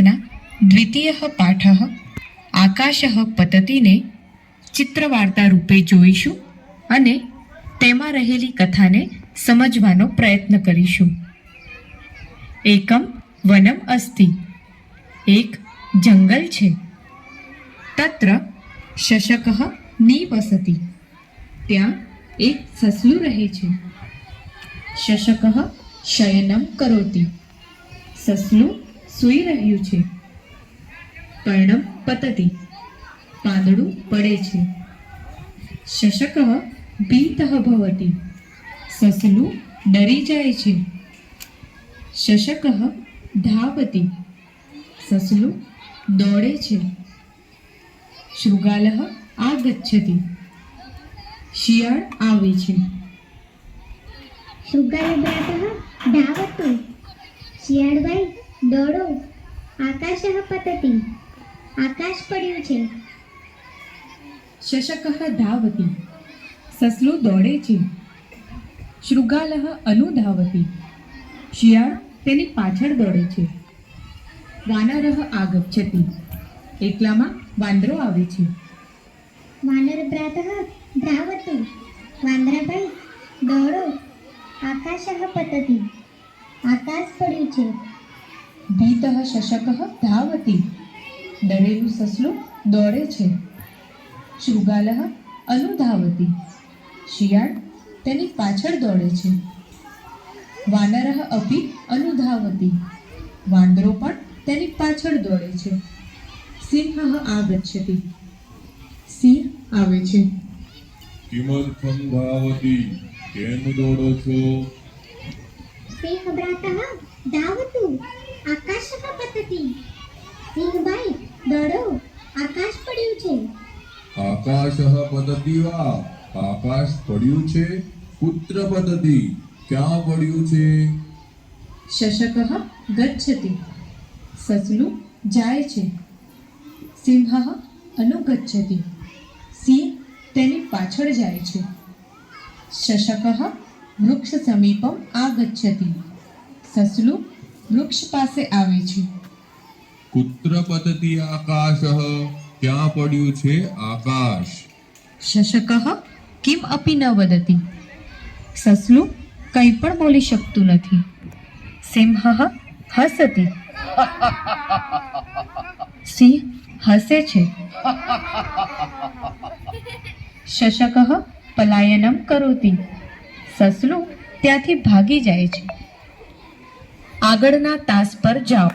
પુસ્તકના દ્વિતીય પાઠ આકાશ પતતીને ચિત્રવાર્તા રૂપે જોઈશું અને તેમાં રહેલી કથાને સમજવાનો પ્રયત્ન કરીશું એકમ વનમ અસ્તિ એક જંગલ છે તત્ર શશક નિવસતી ત્યાં એક સસલું રહે છે શશક શયનમ કરોતી સસલું સૂઈ રહ્યું છે. પર્ણમ પતતી, પાંદડું પડે છે. શશક ભીત ભવતી, સસલું ડરી જાય છે. શશક ધાવતી, સસલું દોડે છે. શૃગાલ આગચ્છતિ, શિયાળ આવે છે. શૃગાલભ્રાતઃ ધાવતુ શિયાળભાઈ દોડો. આકાશઃ પતતી. આકાશ પડ્યું છે. શશક ધાવતી. સસલું દોડે છે. શૃગાલહ અનુધાવતી શિયાળ તેની પાછળ દોડે છે. વાનરહ આગચ્છતિ એકલામાં વાંદરો આવે છે. વાનરભ્રાતઃ ધાવતુ. વાંદરાભાઈ દોડો. આકાશઃ પતતી. આકાશ પડ્યું છે. ભીત શશક ધાવતી. ડરેલું સસલું દોડે છે. શૃગાલ અનુધાવતી. શિયાળ તેની પાછળ દોડે છે. વાનર અપી અનુધાવતી. વાંદરો પણ તેની પાછળ દોડે છે. સિંહ આગચ્છતિ. સિંહ આવે છે. કિમર્થમ ધાવતી. કેમ દોડો છો? સિંહભ્રાતઃ ધાવતુ આકાશઃ પતતિ સિંહભાઈ દોડો આકાશ પડ્યું છે આકાશ પદ્ધતિ વા આકાશ પડ્યું છે પુત્ર પદ્ધતિ ક્યાં પડ્યું છે? શશક ગચ્છતિ. સસલું જાય છે. સિંહ અનુગચ્છતિ. સિંહ તેની પાછળ જાય છે. શશક વૃક્ષ સમીપમ આગચ્છતિ. સસલું વૃક્ષ પાસે આવે છે. કુત્ર પદ્ધતિ આકાશ ક્યાં પડ્યું છે? આકાશ શશક, કિમ અપી ન વદતી સસલું કંઈ પણ બોલી શકતું નથી. સિંહ, હસતી. સિંહ હસે છે. શશક, પલાયનમ કરોતી. સસલું ત્યાંથી ભાગી જાય છે. આગળના તાસ પર જાઓ.